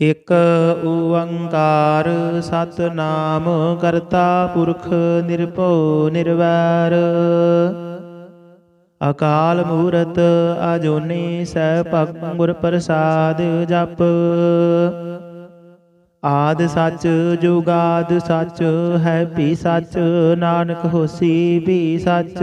ਇਕ ਓੰਕਾਰ ਸਤਨਾਮ ਕਰਤਾ ਪੁਰਖ ਨਿਰਭਉ ਨਿਰਵੈਰ। ਅਕਾਲ ਮੂਰਤ ਅਜੂਨੀ ਸੈਭੰ ਗੁਰ ਪ੍ਰਸਾਦ ਜਪ। ਆਦ ਸੱਚ ਜੁਗਾਦ ਸੱਚ, ਹੈ ਵੀ ਸੱਚ, ਨਾਨਕ ਹੋਸੀ ਵੀ ਸੱਚ।